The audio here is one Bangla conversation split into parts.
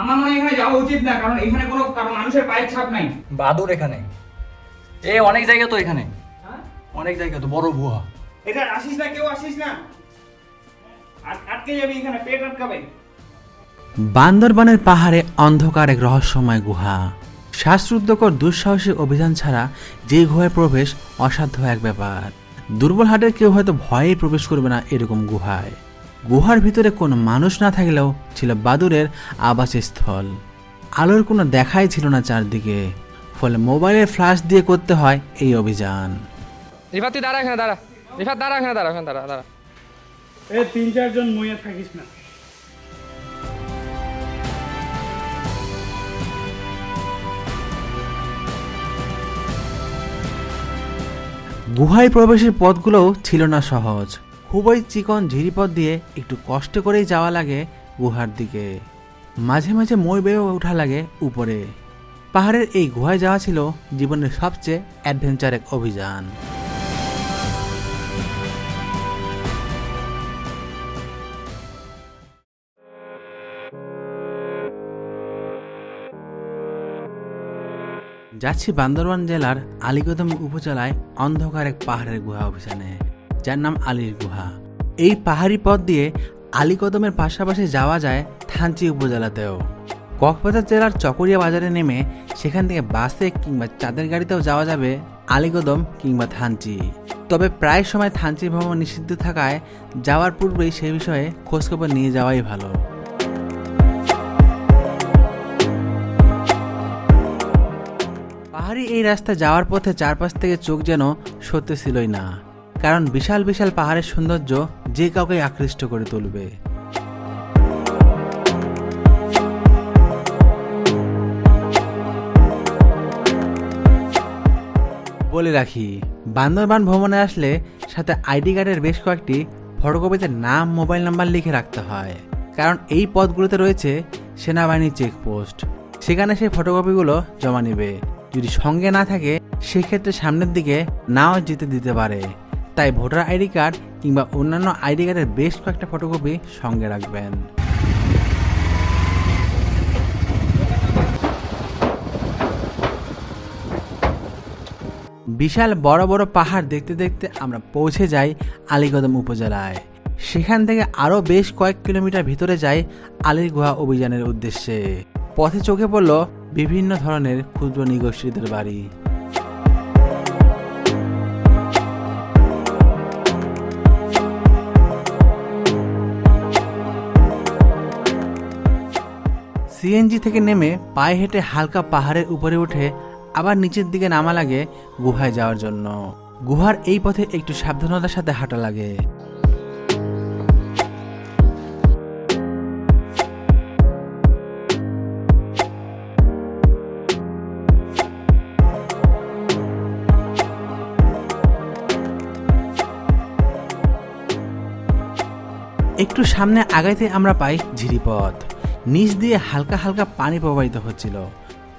আমার মনে হয় এখানে যাওয়া উচিত না কারণ এখানে কোনো কারণ মানুষের পায়ের ছাপ নাই। বাদুর এখানে। এ অনেক জায়গা তো এখানে। অনেক জায়গা তো বড় গুহা। এটা আসিস না কেউ আসিস না। আটকে যাবি এখানে পেট আটকাবে। বান্দরবানের পাহাড়ে অন্ধকার এক রহস্যময় গুহা। শ্বাসরুদ্ধকর দুঃসাহসী অভিযান ছাড়া যে গুহায় প্রবেশ অসাধ্য এক ব্যাপার। দুর্বল হাটের কেউ হয়তো ভয়েই প্রবেশ করবে না এরকম গুহায়। গুহার ভিতরে কোনো মানুষ না থাকলেও ছিল বাদুরের আবাসস্থল। আলোর কোনো দেখাই ছিল না চারদিকে ফলে মোবাইলের ফ্ল্যাশ দিয়ে করতে হয় এই অভিযান। রিফাত তুই দাঁড়া এখানে দাঁড়া। রিফাত দাঁড়া এখানে দাঁড়া এখানে দাঁড়া দাঁড়া। এ তিন চারজন মইয়া থাকিস না। গুহায় প্রবেশের পথগুলোও ছিল না সহজ। খুবই চিকন ঝিরিপথ দিয়ে একটু কষ্ট করেই যাওয়া লাগে গুহার দিকে। মাঝে মাঝে মই বেয়ে ওঠা লাগে উপরে। পাহাড়ের এই গুহায় যাওয়া ছিল জীবনের সবচেয়ে অ্যাডভেঞ্চার এক অভিযান। যাচ্ছি বান্দরবান জেলার আলীকদম উপজেলায় অন্ধকার এক পাহাড়ের গুহা অভিযানে। যার নাম আলীর গুহা। এই পাহাড়ি পথ দিয়ে আলীকদমের পাশাপাশি যাওয়া যায় থানচি উপজেলাতেও। কক্সবাজার জেলার চকরিয়া বাজারে নেমে সেখান থেকে বাসে কিংবা চাঁদের গাড়িতেও যাওয়া যাবে আলীকদম কিংবা থানচি। তবে প্রায় সময় থানচি ভ্রমণ নিষিদ্ধ থাকায় যাওয়ার পূর্বেই সে বিষয়ে খোঁজখবর নিয়ে যাওয়াই ভালো। পাহাড়ি এই রাস্তা যাওয়ার পথে চারপাশ থেকে চোখ যেন সত্যি ছিলই না। কারণ বিশাল বিশাল পাহাড়ের সৌন্দর্য যে কাউকে আকৃষ্ট করে তুলবে। বলে রাখি, বান্দরবান ভ্রমণে আসলে সাথে আইডি কার্ডের বেশ কয়েকটি ফটোকপিতে নাম, মোবাইল নাম্বার লিখে রাখতে হয়। কারণ এই পথগুলোতে রয়েছে সেনাবাহিনীর চেকপোস্ট। সেখানে সেই ফটোকপিগুলো জমা নেবে। যদি সঙ্গে না থাকে, সেক্ষেত্রে সামনের দিকে নাও যেতে দিতে পারে। তাই ভোটার আইডি কার্ড কিংবা অন্যান্য আইডি কার্ডের বেশ কয়েকটা ফটোকপি সঙ্গে রাখবেন। বিশাল বড় বড় পাহাড় দেখতে দেখতে আমরা পৌঁছে যাই আলীকদম উপজেলায়। সেখান থেকে আরও বেশ কয়েক কিলোমিটার ভিতরে যাই আলীর গুহা অভিযানের উদ্দেশ্যে। পথে চোখে পড়ল বিভিন্ন ধরনের ক্ষুদ্র নিগোষ্ঠীদের বাড়ি। সিএনজি থেকে নেমে পায়ে হেঁটে হালকা পাহাড়ের উপরে উঠে আবার নিচের দিকে নামা লাগে গুহায় যাওয়ার জন্য। গুহার এই পথে একটু সাবধানতার সাথে হাঁটা লাগে। একটু সামনে আগাইতে আমরা পাই ঝিরিপথ। নিচ দিয়ে হালকা হালকা পানি প্রবাহিত হচ্ছিল।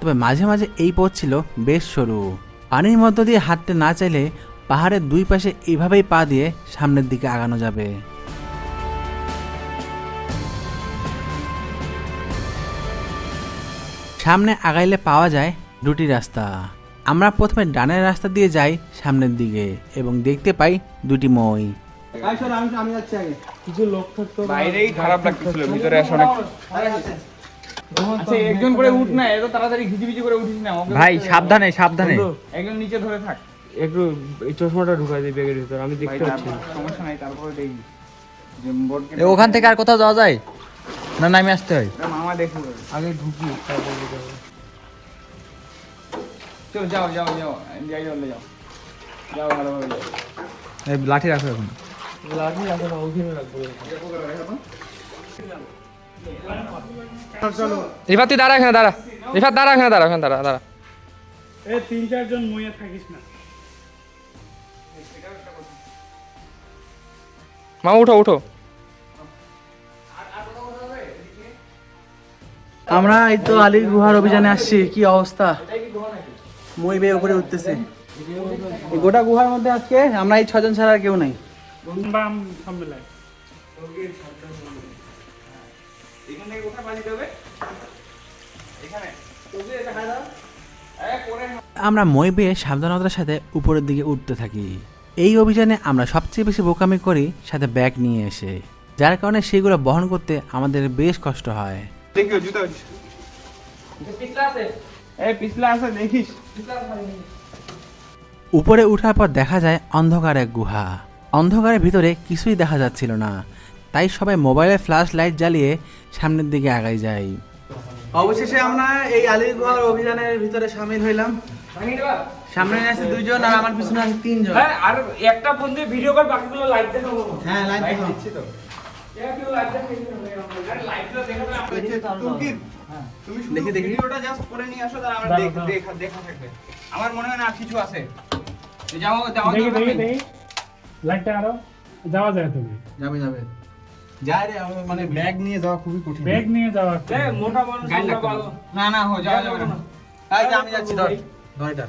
তবে মাঝে মাঝে এই পথ ছিল বেশ সরু। পানির মধ্য দিয়ে হাঁটতে না চাইলে পাহাড়ের দুই পাশে এভাবেই পা দিয়ে সামনের দিকে আগানো যাবে। সামনে আগাইলে পাওয়া যায় দুটি রাস্তা। আমরা প্রথমে ডানের রাস্তা দিয়ে যাই সামনের দিকে এবং দেখতে পাই দুটি মই। কিছু লোক থাকতো বাইরেই খারাপ লাগতেছিল ভিতরে আসে অনেক আচ্ছা একজন করে উঠ না এত তাড়াতাড়ি ঘিচিবিচি করে উঠিস না ভাই সাবধানে সাবধানে। একজন নিচে ধরে থাক। একটু চশমাটা ঢুকাই দিই ব্যাগের ভিতর আমি দেখতে পাচ্ছি সমস্যা নাই তারপরে এ, ওখান থেকে আর কোথাও যাওয়া যায়? না নামে আসতে হয়? মামা দেখবে আগে ঢুকি তারপর চল যাও যাও যাও যাই চলে যাও যাও ভালোভাবে যাও। লাঠি রাখো এখন। না ওখানে রাখব রিফাত তুই দাঁড়া এখানে দাঁড়া। রিফাত দাঁড়া এখানে দাঁড়া এখানে দাঁড়া দাঁড়া। এ তিন চারজন মইয়া থাকিস না। মা উঠো উঠো। আমরা এই তো আলীর গুহার অভিযানে আসছি কি অবস্থা? মই বেয়ে উপরে উঠতেছে। গোটা গুহার মধ্যে আজকে আমরা এই ছজন ছাড়া আর কেউ নাই। বাম আমরা মই বেয়ে সাবধানতার সাথে উপরের দিকে উঠতে থাকি। এই অভিযানে আমরা সবচেয়ে বেশি বোকামি করি সাথে ব্যাগ নিয়ে এসে। যার কারণে সেগুলো বহন করতে আমাদের বেশ কষ্ট হয়। উপরে উঠার পর দেখা যায় অন্ধকার এক গুহা। অন্ধকারের ভিতরে কিছুই দেখা যাচ্ছিল না। তাই সবাই মোবাইলে ফ্ল্যাশ লাইট জ্বালিয়ে সামনের দিকে আগাই যায়। অবশেষে আমরা এই আলীর গুহার অভিযানের ভিতরে সামিল হইলাম। সামনে আছে দুইজন আর আমার পিছনে আছে তিনজন। হ্যাঁ আর একটা ফোন দিয়ে ভিডিও কল বাকিগুলো দেখাবো। হ্যাঁ করে আসো তার আমার দেখ- দেখা দেখা থাকবে। আমার মনে হয় না আর কিছু আছে। যাও যাও লাইটটা আরও যাওয়া যায় তুমি। যাবে যাবে। যাই রে মানে ব্যাগ নিয়ে যাওয়া খুবই কঠিন। ব্যাগ নিয়ে যাওয়া মোটা মানুষ না। না না হো যাও যাও না। এই যে আমি যাচ্ছি ধর। ধর এটা।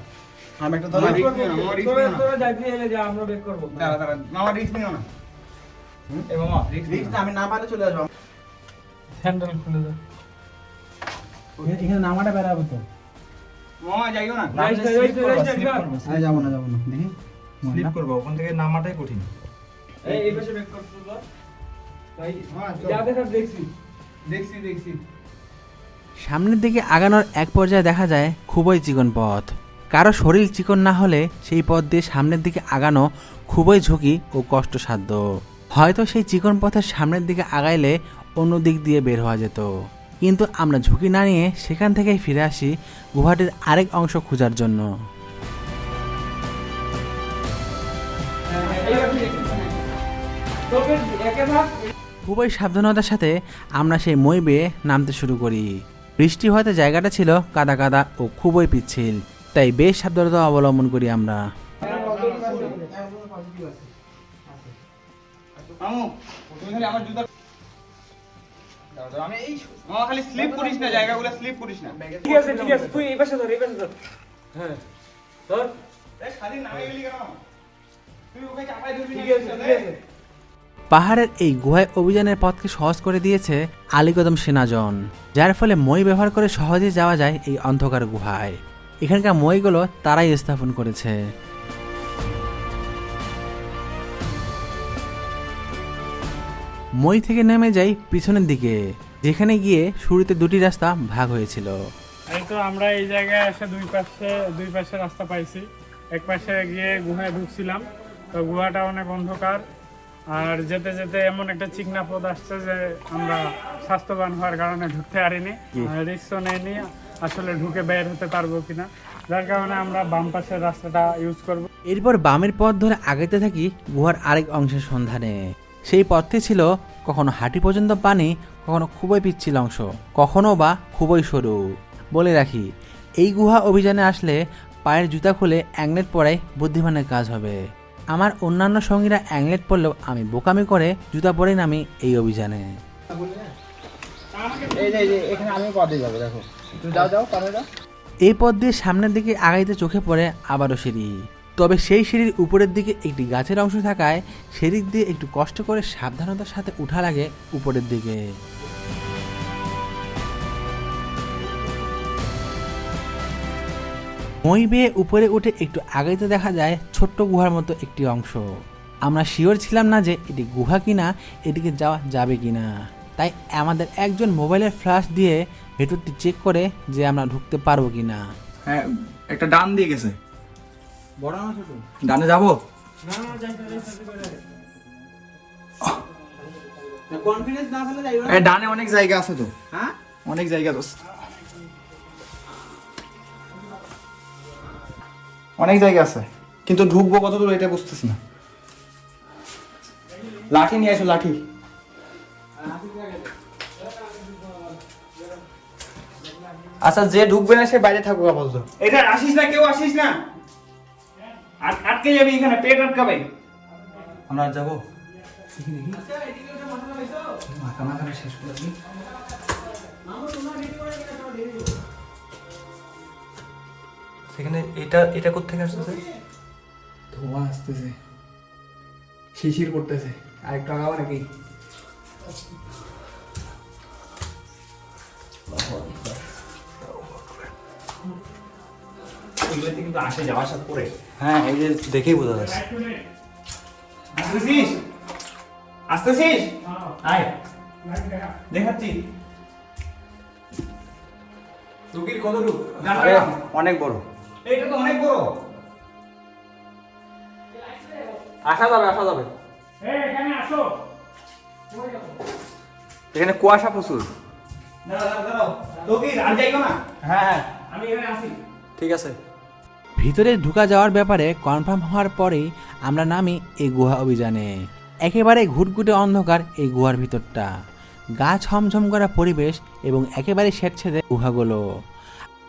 আমি একটা ধর রিস্ক নিও না আমার রিস্ক নিও না। যাইতে এলে যা আমরা বেক করব। দাঁড়া দাঁড়া মামা রিস্ক নিও না। এ মামা রিস্ক রিস্ক আমি না পারলে চলে আসব। হ্যান্ডেল খুলে দাও। এখানে নামাটা বেরাবো তো। মামা যাইও না। যাব না যাব না। দেখি। স্লিপ করব ওখান থেকে নামাটাই কঠিন। এই এই পাশে বেক করতে দাও ভাই হ্যাঁ, যা দেখার দেখছি। দেখছি দেখছি। সামনের দিকে আগানোর এক পর্যায়ে দেখা যায় খুবই চিকন পথ। কারও শরীর চিকন না হলে সেই পথ দিয়ে সামনের দিকে আগানো খুবই ঝুঁকি ও কষ্টসাধ্য। হয়তো সেই চিকন পথের সামনের দিকে আগাইলে অন্য দিক দিয়ে বের হওয়া যেত। কিন্তু আমরা ঝুঁকি না নিয়ে সেখান থেকেই ফিরে আসি গুহাটির আরেক অংশ খোঁজার জন্য। খুবই সাবধানতার সাথে আমরা সেই মই বেয়ে নামতে শুরু করি। বৃষ্টি হয়তো জায়গাটা ছিল কাদা কাদা ও খুবই পিচ্ছিল তাই বেশ সাবধানতা অবলম্বন করি আমরা। ঠিক আছে ঠিক আছে। পাহাড়ের এই গুহায় অভিযানের পথকে সহজ করে দিয়েছে আলিকদম সেনাজন, যার ফলে মই ব্যবহার করে সহজে যাওয়া যায় এই অন্ধকার গুহায়। এখানকার মইগুলো তারাই স্থাপন করেছে। মই থেকে নেমে যাই পিছনের দিকে, যেখানে গিয়ে শুরুতে দুটি রাস্তা ভাগ হয়েছিল। এই তো আমরা এই জায়গায় এসে দুই পাশে দুই পাশে রাস্তা পাইছি। এক পাশে গিয়ে গুহায় ঢুকছিলাম। তো গুহাটা অনেক অন্ধকার। আর যেতে যেতে এমন একটা চিকনা পথ আসছে যে আমরা স্বাস্থ্যবান হওয়ার কারণে ঢুকতে পারিনি। রিক্সও নেয়নি আসলে ঢুকে বের হতে পারব কিনা। যার কারণে আমরা বাম পাশের রাস্তাটা ইউজ করব। এরপর বামের পথ ধরে আগাইতে থাকি গুহার আরেক অংশের সন্ধানে। সেই পথটি ছিল কখনো হাঁটি পর্যন্ত পানি কখনো খুবই পিচ্ছিল অংশ কখনো বা খুবই সরু। বলে রাখি এই গুহা অভিযানে আসলে পায়ের জুতা খুলে অ্যাংলেট পরাই বুদ্ধিমানের কাজ হবে। আমার অন্যান্য সঙ্গীরা অ্যাংলেট পরলেও আমি বোকামি করে জুতা পরেই নামি এই অভিযানে। পারে এই পথ দিয়ে সামনের দিকে আগাইতে চোখে পড়ে আবারও সিঁড়ি। তবে সেই সিঁড়ির উপরের দিকে একটি গাছের অংশ থাকায় সেদিক দিয়ে একটু কষ্ট করে সাবধানতার সাথে উঠা লাগে উপরের দিকে। মই বেয়ে উপরে উঠে একটু আগাইতে দেখা যায় ছোট্ট গুহার মতো একটি অংশ। আমরা শিওর ছিলাম না যে এটি গুহা কিনা এদিকে যাওয়া যাবে কিনা। তাই আমাদের একজন মোবাইলের ফ্ল্যাশ দিয়ে ভেতরটি চেক করে যে আমরা ঢুকতে পারব কিনা। হ্যাঁ একটা ডান দিয়ে গেছে। বড় না ছোট। ডানে যাব? কনফিডেন্স না থাকলে যাইও না। এই ডানে অনেক জায়গা আছে তো। হ্যাঁ? অনেক জায়গা তো অনেক জায়গা আছে। কিন্তু ঢুকবো কত দূর এটা বুঝতেছি না। লাঠি নিয়ে আসো লাঠি। আচ্ছা যে ঢুকবে না সে বাইরে থাকুক আপাতত। এটা আসিস না কেউ আসিস না। আট- আটকে যাবি এখানে পেট আটকাবে। আমরা যাব? মাথা মাথা শেষ করে দিই সেখানে এটা এটা কোথেকে আসতেছে? ধোঁয়া আসতেছে। শিশির পড়তেছে। আরেকটু আগাবো নাকি? এগুলোতে কিন্তু আসে যাওয়ার সাথে করে হ্যাঁ এই যে দেখেই বোঝা যাচ্ছে। আসতেছিস? আসতেছিস? আয়। দেখাচ্ছি। রুগীর কত রূপ? অনেক বড়। এইটা তো অনেক বড়। আসা যাবে আসা যাবে। এখানে আসো। এখানে কুয়াশা প্রচুর। হ্যাঁ হ্যাঁ। আমি এখানে আসি ঠিক আছে। ভিতরে ঢুকা যাওয়ার ব্যাপারে কনফার্ম হওয়ার পরেই আমরা নামি এই গুহা অভিযানে। একেবারে ঘুটঘুটে অন্ধকার এই গুহার ভিতরটা। গা ছমছম করা পরিবেশ এবং একেবারে স্বেচ্ছেদে গুহাগুলো।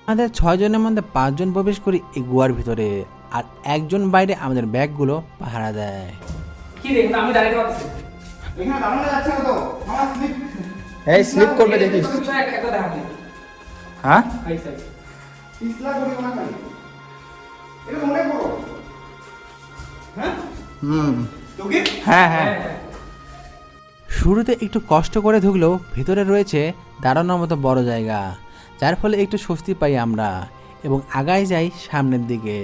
আমাদের ছয়জনের মধ্যে পাঁচজন প্রবেশ করি এই গুহার ভিতরে আর একজন বাইরে আমাদের ব্যাগগুলো পাহারা দেয়। কি দেখুন আমি দাঁড়াতে পারছি এখানে দাঁড়ানো যাচ্ছে না তো। আমার স্লিপ এই স্লিপ করবে দেখিস। হ্যাঁ? পিছলা করি না খালি এটা তো অনেক হ্যাঁ? হুম। তোকির হ্যাঁ হ্যাঁ। শুরুতে একটু কষ্ট করে ঢুকলেও ভেতরে রয়েছে দাঁড়ানোর মতো বড় জায়গা। যার ফলে একটু স্বস্তি পাই আমরা এবং আগায় যাই সামনের দিকে।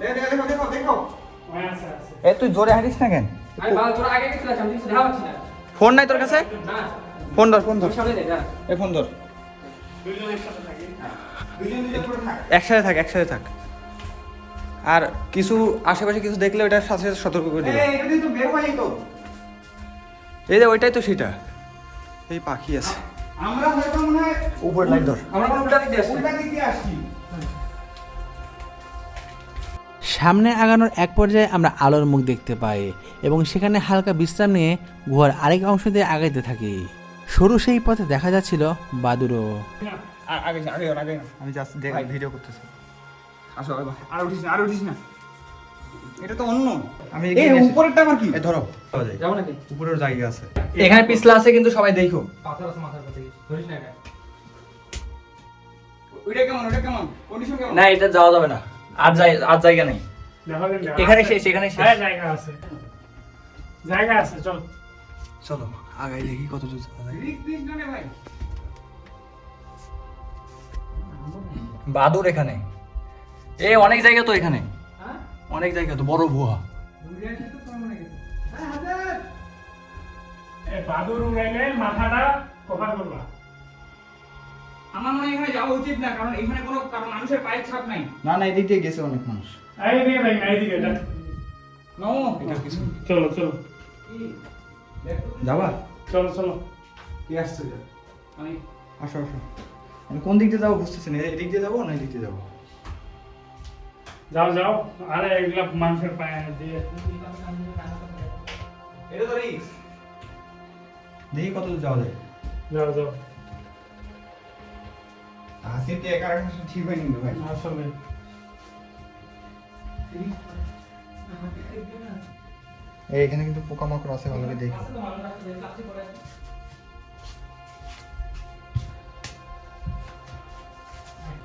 দেখো দেখো দেখো দেখো এ তুই জোরে হাঁটিস না কেন? ফোন নাই তোর কাছে? ফোন ধর ফোন ধর। দে এ ফোন ধর। একসাথে থাকি। একসাথে থাক আর কিছু আশেপাশে কিছু দেখলে ওটার সাথে সাথে সতর্ক করে দিবে। এই যে ওইটাই তো সেটা। এই পাখি আছে। আমরা হয়তো মনে হয় উপর লাইট ধর। আমরা উল্টা দিক আসছি। উল্টা দিক আসছি। সামনে আগানোর এক পর্যায়ে আমরা আলোর মুখ দেখতে পাই এবং সেখানে হালকা বিশ্রাম নিয়ে গুহার আরেক অংশ দিয়ে আগাইতে থাকি। সরু সেই পথে দেখা যাচ্ছিল বাদুরও। আমি জাস্ট ভিডিও করতেছি। আসো আর উঠিস না আর উঠিস না। এটা তো অন্য। আমি এই উপরেরটা আবার কি? এই ধরো। যাব নাকি? উপরের জায়গা আছে। এখানে পিছলা আছে কিন্তু সবাই দেখো। পাথর আছে মাথার কাছে ধরিস না এটা। ওইটা কেমন? ওইটা কেমন? কন্ডিশন কেমন? না এটা যাওয়া যাবে না। আর যাই আর জায়গা নেই। এখানে শেষ এখানে শেষ। হ্যাঁ জায়গা আছে। জায়গা আছে চল। চলো আগাই দেখি কত দূর ভাই। বাদুর এখানে। এ অনেক জায়গা তো এখানে। অনেক জায়গা তো বড় বাদুর উড়াইলে মাথাটা কভার করবা। আমার মনে হয় এখানে যাওয়া উচিত না কারণ এখানে কোনো কারণ মানুষের পায়ের ছাপ নাই। না না এদিক দিয়ে গেছে অনেক মানুষ। এটা নো এটা। কিছু চলো চলো। যাবা? চলো চলো। কি আসছে? আমি আসো আসো। আমি কোন দিক দিয়ে যাব বুঝতেছি না এদিক দিয়ে যাব না এদিক দিয়ে যাব? যাও যাও। আরে এগুলা মানুষের পায়ে দিয়ে। এটা তো রিস্ক দেখি কত দূর যাওয়া যায়। যাও যাও। হাসিতে একা রাখা ঠিক হয়নি কিন্তু ভাই আসলে। এখানে কিন্তু পোকামাকড় আছে ভালো করে দেখি।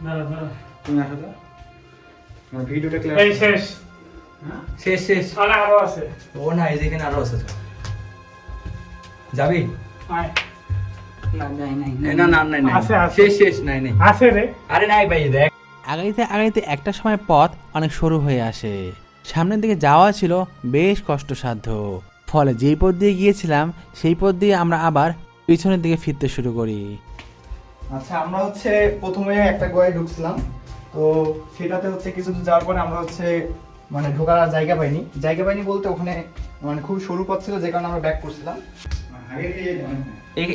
দাঁড়া দাঁড়া তুমি আসো তো। আমার ভিডিওটা এই শেষ। শেষ শেষ। আর আরও আছে। ও না এই যে আরও আছে যাবি? আয় না নাই নাই না না নাই নাই আছে, আছে। শেষ শেষ নাই নাই। আছে রে। আরে নাই ভাই দেখ। আগাইতে আগাইতে একটা সময় পথ অনেক সরু হয়ে আসে। সামনের দিকে যাওয়া ছিল বেশ কষ্টসাধ্য। ফলে যেই পথ দিয়ে গিয়েছিলাম সেই পথ দিয়ে আমরা আবার পিছনের দিকে ফিরতে শুরু করি। আচ্ছা আমরা হচ্ছে প্রথমে একটা গোয়ায় ঢুকছিলাম। তো সেটাতে হচ্ছে কিছু যাওয়ার পরে আমরা হচ্ছে মানে ঢোকার আর জায়গা পাইনি। জায়গা পাইনি বলতে ওখানে মানে খুব সরু পথ ছিল যে কারণে আমরা ব্যাক করছিলাম।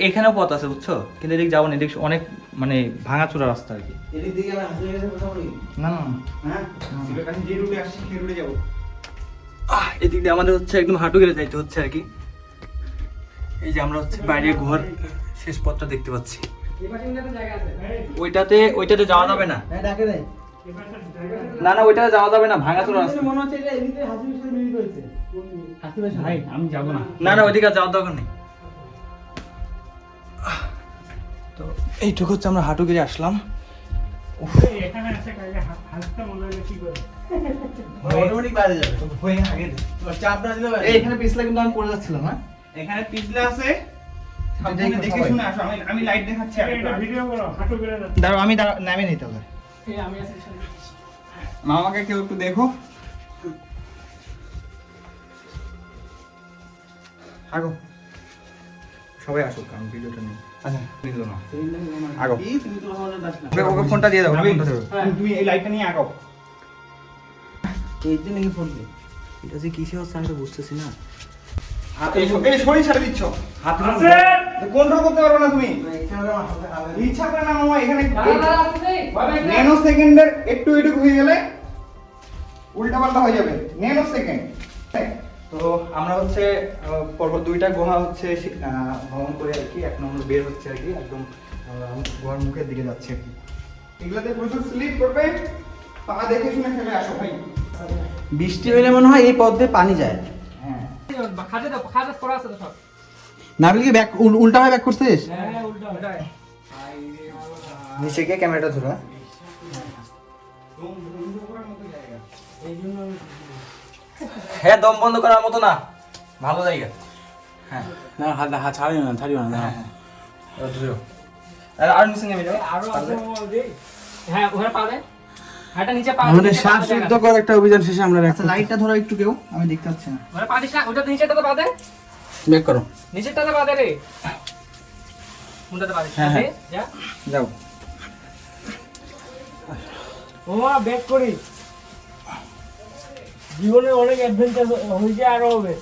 এখানেও পথ আছে বুঝছ? কিন্তু এদিক যাব না এদিক অনেক মানে ভাঙাচোরা রাস্তা আর কি। না না। হ্যাঁ? যে রুটে আসছি সেই রুটে যাব। এদিক দিয়ে আমাদের হচ্ছে একদম হাঁটু গেলে যাইতে হচ্ছে আর কি। এই যে আমরা হচ্ছে বাইরে ঘর শেষ পথটা দেখতে পাচ্ছি। ওইটাতে ওইটাতে যাওয়া যাবে না। হ্যাঁ না না ওইটাতে যাওয়া যাবে না রাস্তা। মনে হচ্ছে এটা এদিকে হাসি বিষয় মিলিত হয়েছে হাসি ভাই ভাই আমি যাব না। না না ওইদিকে যাওয়ার দরকার নেই। তো এইটুকু হচ্ছে আমরা হাঁটু গিয়ে আসলাম। এখানে পিছলা কিন্তু আমি পড়ে যাচ্ছিলাম হ্যাঁ? এখানে পিছলে আছে আমি আমি লাইট দেখাচ্ছি এটা আরেকবার। ভিডিও করো হাঁটু করে যাচ্ছে দাঁড়াও আমি নামে নিতে হবে। এই আমি আছি মামাকে কেউ একটু দেখো। আগো। সবাই আসুক আমি ভিডিওটা নিই। আচ্ছা। নিল না। আগো। ওকে ফোনটা দিয়ে দাও দেবো তুমি এই লাইটটা নিয়ে আগাও এই দিন কি ফোন এটা যে কিসে হচ্ছে আমি তো বুঝতেছি না। এই শরীর ছাড়ে দিচ্ছ। হাত কন্ট্রোল করতে পারবে না তুমি? ইচ্ছা করে না মামা এখানে ন্যানো সেকেন্ডের একটু এটুকু হয়ে গেলে উল্টা পাল্টা হয়ে যাবে। Nano second. তো আমরা হচ্ছে আহ, পরপর দুইটা গুহা হচ্ছে ভ্রমণ করে আর কি এক নম্বর বের হচ্ছে আর কি একদম আমরা গুহার মুখের দিকে যাচ্ছি আর কি। এগুলাতে প্রচুর স্লিপ করবে পা দেখে শুনে ফেলে আসো ভাই। বৃষ্টি হইলে মনে হয় এই পথ দিয়ে পানি যায়। হ্যাঁ। খাজে তো খাজে করা আছে তো সব নাবিল কি ব্যাক উল্টা হয়ে ব্যাক করছিস? হ্যাঁ উল্টা উল্টা নিচে গিয়ে ক্যামেরাটা ধরো হ্যাঁ। দম বন্ধ করার মতো না। ভালো জায়গা। না হাত হাত ছাড়িও না ছাড়িও না এবার ধরো। আর আর নিচে নেমে যাও আরও আছে হ্যাঁ ওখানে পা দে হাঁটা নিচে পা আমাদের শ্বাসরুদ্ধকর একটা অভিযান শেষে আমরা আচ্ছা লাইটটা ধরো একটু কেউ আমি দেখতে পাচ্ছি না। ওটা নিচেটাতে পা দে ব্যাক করো। নিচেরটাতে পা দে রে। দিস হ্যাঁ, হ্যাঁ। যা। যাও। ও ব্যাক করি। জীবনে অনেক অ্যাডভেঞ্চার হয়েছে আরও হবে।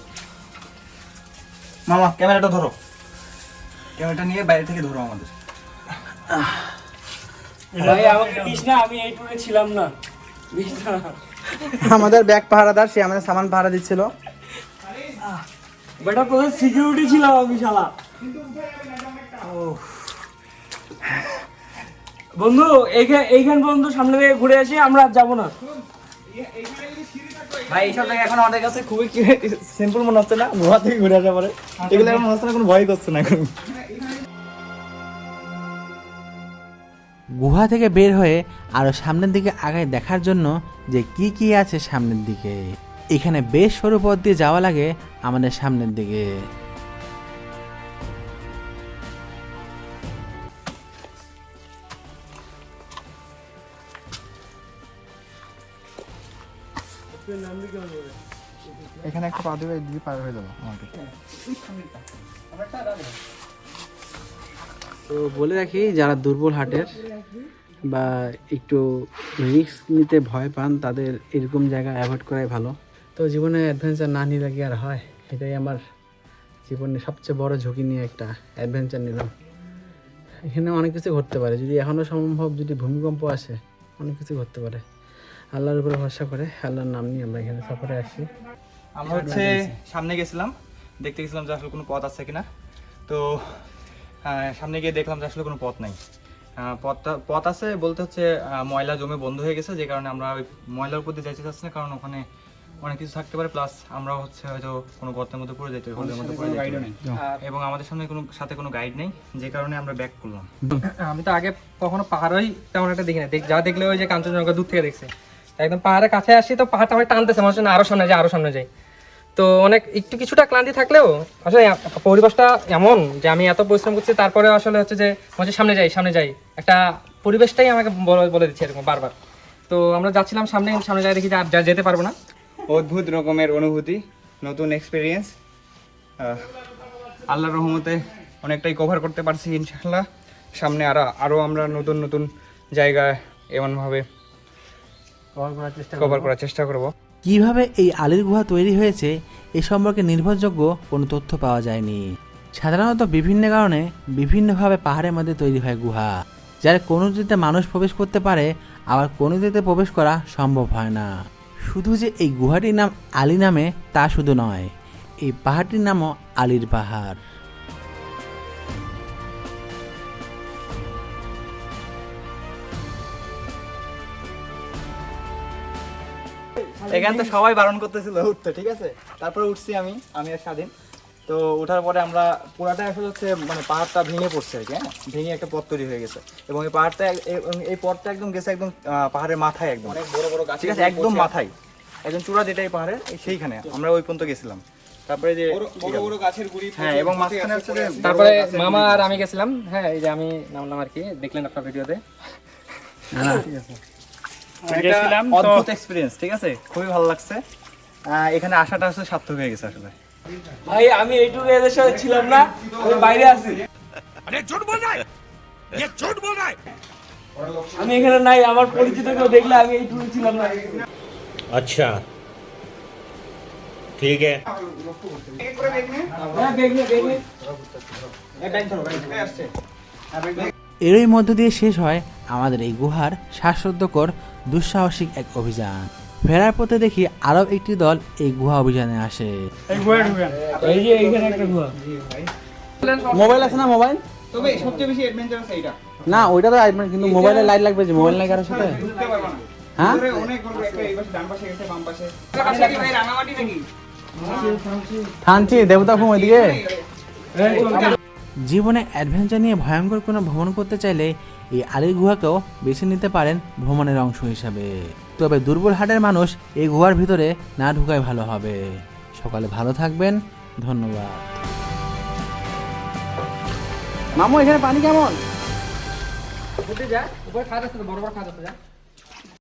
মামা ক্যামেরাটা ধরো। ক্যামেরাটা নিয়ে বাইরে থেকে ধরো আমাদের। ভাই আমাকে দিস না আমি এই টুরে ছিলাম না। দিস না। আমাদের ব্যাগ পাহারাদার সে আমাদের সামান পাহারা দিচ্ছিল। বেটা তোদের সিকিউরিটি ছিলাম আমি শালা? বন্ধু এইখান এইখান পর্যন্ত সামনে থেকে ঘুরে আসি আমরা আর যাব না। ভাই এইসব জায়গা এখন আমাদের কাছে খুবই সিম্পল মনে হচ্ছে না গুহা থেকে ঘুরে আসা পরে। এগুলো এখন মনে হচ্ছে না কোনো ভয় করছে না এখন। গুহা থেকে বের হয়ে আরও সামনের দিকে আগায় দেখার জন্য যে কি কি আছে সামনের দিকে। এখানে বেশ সরু পথ দিয়ে যাওয়া লাগে আমাদের সামনের দিকে। এখানে একটা পা দেবে দিয়ে পার হয়ে যাব আমাকে। তো বলে রাখি, যারা দুর্বল হাটের বা একটু রিস্ক নিতে ভয় পান, তাদের এরকম জায়গা অ্যাভয়েড করাই ভালো। তো জীবনে অ্যাডভেঞ্চার না নিলে কি আর হয়? এটাই আমার জীবনে সবচেয়ে বড় ঝুঁকি নিয়ে একটা অ্যাডভেঞ্চার নিলাম। এখানে অনেক কিছু ঘটতে পারে। যদি এখনও সম্ভব যদি ভূমিকম্প আসে, অনেক কিছু ঘটতে পারে। আল্লাহর উপরে ভরসা করে, আল্লাহর নাম নিয়ে আমরা এখানে সফরে আসি। আমরা হচ্ছে সামনে গেছিলাম। দেখতে গেছিলাম যে আসলে কোনো পথ আছে কিনা। তো সামনে গিয়ে দেখলাম যে আসলে কোনো পথ নাই। আহ, পথটা পথ আছে বলতে হচ্ছে আহ, ময়লা জমে বন্ধ হয়ে গেছে যে কারণে আমরা ওই ময়লার উপর দিয়ে যাইতে চাচ্ছি না কারণ ওখানে অনেক কিছু থাকতে পারে প্লাস আমরা হচ্ছে হয়তো কোনো গর্তের মধ্যে পড়ে যেতে পারি মধ্যে পড়ে যেতে এবং আমাদের সামনে কোনো সাথে কোনো গাইড নেই যে কারণে আমরা ব্যাক করলাম। আমি তো আগে কখনো পাহাড়ই তেমন একটা দেখি না। দেখ যা দেখলে ওই যে কাঞ্চনজঙ্ঘা দূর থেকে দেখছে। একদম পাহাড়ের কাছে আসি তো পাহাড়টা আমার টানতেছে মনে না আরও সামনে যাই আরও সামনে যাই। তো অনেক একটু কিছুটা ক্লান্তি থাকলেও আসলে পরিবেশটা এমন যে আমি এত পরিশ্রম করছি তারপরে আসলে হচ্ছে যে হচ্ছে সামনে যাই সামনে যাই। একটা পরিবেশটাই আমাকে বলে- দিচ্ছে এরকম বারবার। তো আমরা যাচ্ছিলাম সামনে সামনে যাই দেখি আর যা- যেতে পারব না। অদ্ভুত রকমের অনুভূতি নতুন এক্সপিরিয়েন্স আল্লাহর রহমতে অনেকটাই কভার করতে পারছি ইনশাআল্লাহ। সামনে আরও আরও আমরা নতুন নতুন জায়গায় এমনভাবে কভার করার চেষ্টা করব। কীভাবে এই আলির গুহা তৈরি হয়েছে এ সম্পর্কে নির্ভরযোগ্য কোনো তথ্য পাওয়া যায়নি। সাধারণত বিভিন্ন কারণে বিভিন্নভাবে পাহাড়ের মধ্যে তৈরি হয় গুহা, যার কোনো দিতে মানুষ প্রবেশ করতে পারে, আবার কোনো দিতে প্রবেশ করা সম্ভব হয় না। শুধু যে এই গুহাটির নাম আলী নামে তা শুধু নয়, এই পাহাড়টির নামও আলীর পাহাড়। এখানে তো সবাই বারণ করতেছিল উঠতে ঠিক আছে? তারপরে উঠছি আমি আমি আর স্বাধীন। তো ওঠার পরে আমরা পুরাটা আসলে হচ্ছে মানে পাহাড়টা ভেঙে পড়ছে আর কি হ্যাঁ? ভেঙে একটা পথ তৈরি হয়ে গেছে। এবং এই পাহাড়টা এই পথটা একদম গেছে একদম পাহাড়ের মাথায় একদম। অনেক বড় বড় গাছ ঠিক আছে? একদম মাথায়। একদম চূড়া যেটাই পাহাড়ের এই সেইখানে। আমরা ওই পর্যন্ত গেছিলাম। তারপরে যে বড় বড় গাছের গুড়ি হ্যাঁ এবং মাঝখানে হচ্ছে তারপরে মামা আর আমি গেছিলাম হ্যাঁ এই যে আমি নামলাম আর কি দেখলেন আপনার ভিডিওতে। গেছিলাম তো অদ্ভুত এক্সপিরিয়েন্স ঠিক আছে খুবই ভালো লাগছে আহ, এখানে আসাটা হচ্ছে সার্থক হয়ে গেছে আসলে ভাই আমি এইটুকু এদের সাথে ছিলাম না আমি বাইরে আছি আমি এখানে নাই আমার পরিচিত কেউ দেখলে আমি এইটুকু ছিলাম না अच्छा ठीक है হ্যাঁ দেখলে দেখলে এরই মধ্য দিয়ে শেষ হয় আমাদের এই গুহার শ্বাসরুদ্ধকর দুঃসাহসিক এক অভিযান। ফেরার পথে দেখি আরও একটি দল এই গুহা অভিযানে আসে। এই গুহায় ঢুকেন এই যে এইখানে একটা গুহা। মোবাইল আছে না মোবাইল? তবে সবচেয়ে বেশি অ্যাডভেঞ্চারাস এইটা। না ওইটা তো কিন্তু মোবাইলে লাইট লাগবে যে মোবাইল নাই কারোর সাথে? ঢুকতে পারবা না। হ্যাঁ? অনেক বড় একটা এই পাশে ডান পাশে গেছে বাম পাশে। ভাই রাঙামাটি নাকি? থানচি ওইদিকে? জীবনে অ্যাডভেঞ্চার নিয়ে ভয়ঙ্কর কোনো ভ্রমণ করতে চাইলে এই আলির গুহাকেও বেছে নিতে পারেন ভ্রমণের অংশ হিসাবে। তবে দুর্বল হাটের মানুষ এই গুহার ভিতরে না ঢুকায় ভালো হবে। সকালে ভালো থাকবেন ধন্যবাদ। মামু এখানে পানি কেমন? যা উপরে খাওয়া যাচ্ছে তো বড় বড় খাওয়া যাচ্ছে যা।